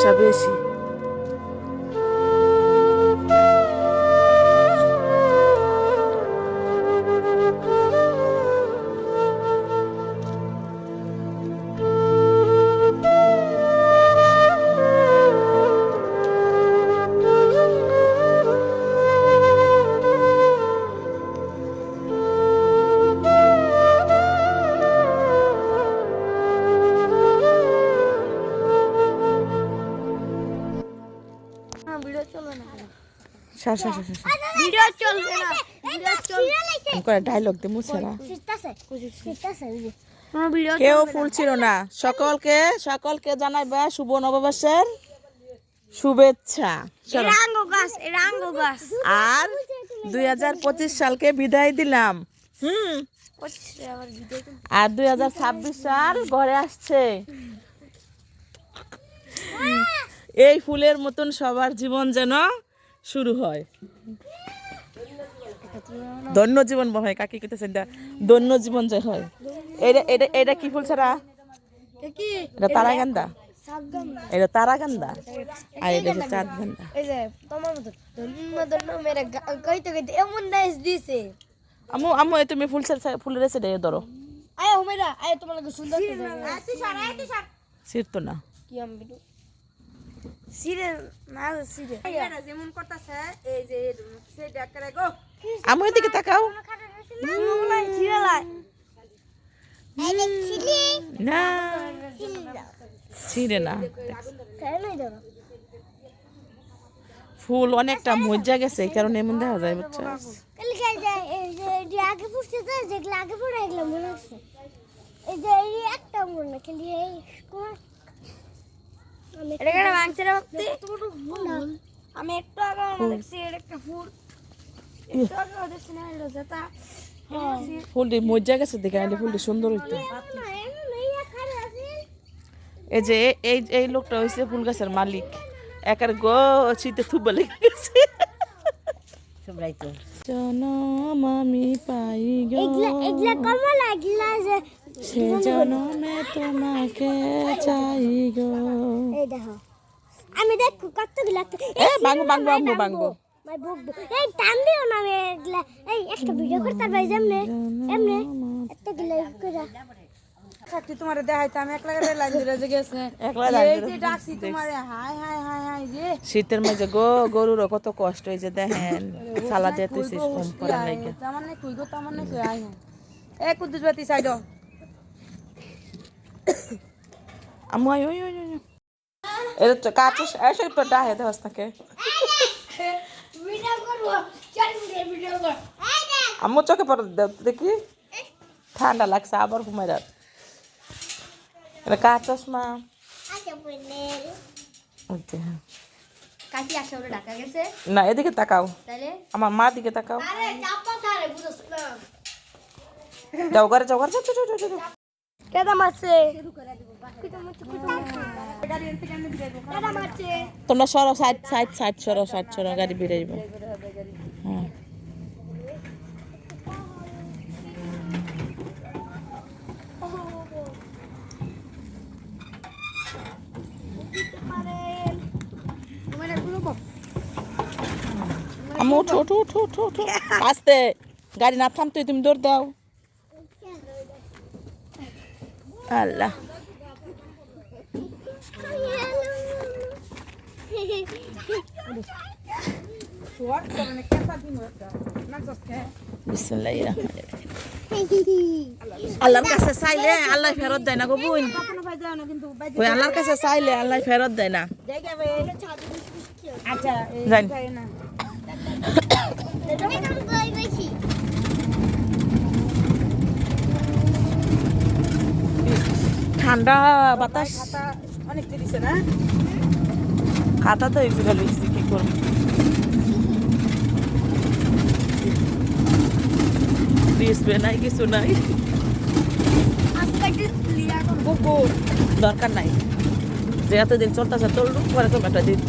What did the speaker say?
কুয়াশা বেশি। সার সার সার সার ভিডিও চলবে না ভিডিও চলবে করে ডায়লগ দে মুছেরা কেউ ফুল ছিল না। সকলকে সকলকে জানাইবা শুভ নববর্ষের শুভেচ্ছা। আর দুই হাজার পঁচিশ সালকে বিদায় দিলাম। হুম। আর দুই হাজার ছাব্বিশ সাল ঘরে আসছে। এই ফুলের মতন সবার জীবন যেন শুরু হয়। ধন্য জীবন হয় কাকি কেটেছেন ধন্য জীবন যে হয়। এটা এটা এটা কি ফুল ছাড়া? কি? এটা তারাগান্দা এটা তারাগান্দা আর এটা হচ্ছে চাঁদ গান্দা। এই যে তোমার মতো ধন্য ধন্য মেরে কইতে কইতে এমন নাইস দিছে। আমু আমু এই তুমি ফুল ছাড়া- ফুলের এসে দেয় ধরো। আয় হুমেরা আয় তোমার লাগে সুন্দর আয় তুই সর আয় তুই সর ছিড়তো না। কি আমি সিরে না সিরে যেমন করতেছে এই যে সেটা করে গো আমু এদিকে তাকাও ছিড়ে লাই না ছিঁড়ে ফুল অনেকটা মজ্জা গেছে এই কারণে এমন দেখা যায় বুঝছ আগে পড়ছে তো যেগুলো আগে পড়ে এগুলো মনে আছে এই যে এই একটা মনে খালি এই এটা কেন ভাঙছে রে ভক্তি? আমি একটু আগে দেখছি এটা একটা ফুল একটু আগে দেখছি না এটা যেটা ফুলটি মজ্জা গেছে দেখে ফুলটি সুন্দর হইতো। এই যে এই এই লোকটা হইছে ফুল গাছের মালিক। একার গো শীতে থুবা লেগে গেছে। জনম আমি পাই সে জনমে তোমাকে চাই গো। আমি দেখো কতগুলা এ বাঙ্গো বাঙ্গো বাঙ্গো বাঙ্গো। এই টান দিও না আমি এই একটা ভিডিও করতে পারি যেমনে এমনে এতগুলা করে। খাটি তোমারে দেখাইতে আমি একলা করে লাইন ধরে যে গেছে। একলা এই লাইন যে ধরে ডাকছি তোমারে হাই হাই হাই হাই রে শীতের মাঝে গো গরুরও কত কষ্ট হয়েছে দেখেন সালা তুই কম করার লাগে তামান নাই কই গো তামান নাই কই আই এ কুদ্দুস বাতি সাইড। আম্মু আই ওই ওই ওই। এটা তো কাছে এসে তো ডাহে ভিডিও করব চল ভিডিও কর আম্মু চোখে পড়ে দেখি। ঠান্ডা লাগছে আবার ঘুমাই রাত। এটা কা চশমা আচ্ছা হ্যাঁ। না এদিকে তাকাও আমার মা দিকে তাকাও না যাও ঘরে যাও ঘরে তোমরা সরো সাইড সাইড সাইড সরো সাইড সরো গাড়ি বেরাইব হ্যাঁ আমি উঠো উঠো উঠো উঠো উঠো। আস্তে। গাড়ি না থামতে তুমি দৌড় দাও। আল্লাহ। আল্লাহর কাছে চাইলে আল্লাহ ফেরত দেয় না গো বোন। ওই আল্লাহর কাছে চাইলে আল্লাহ ফেরত দেয় না। আচ্ছা জানি। ঠান্ডা বাতাস। খাতা অনেক দিছে না? খাতা তো এই বিড়াল কি করব? ডিসপ্লে নাই কিছু নাই। দরকার নাই। যে এতদিন চলতেছে চলুক পরে তো একটা দিত।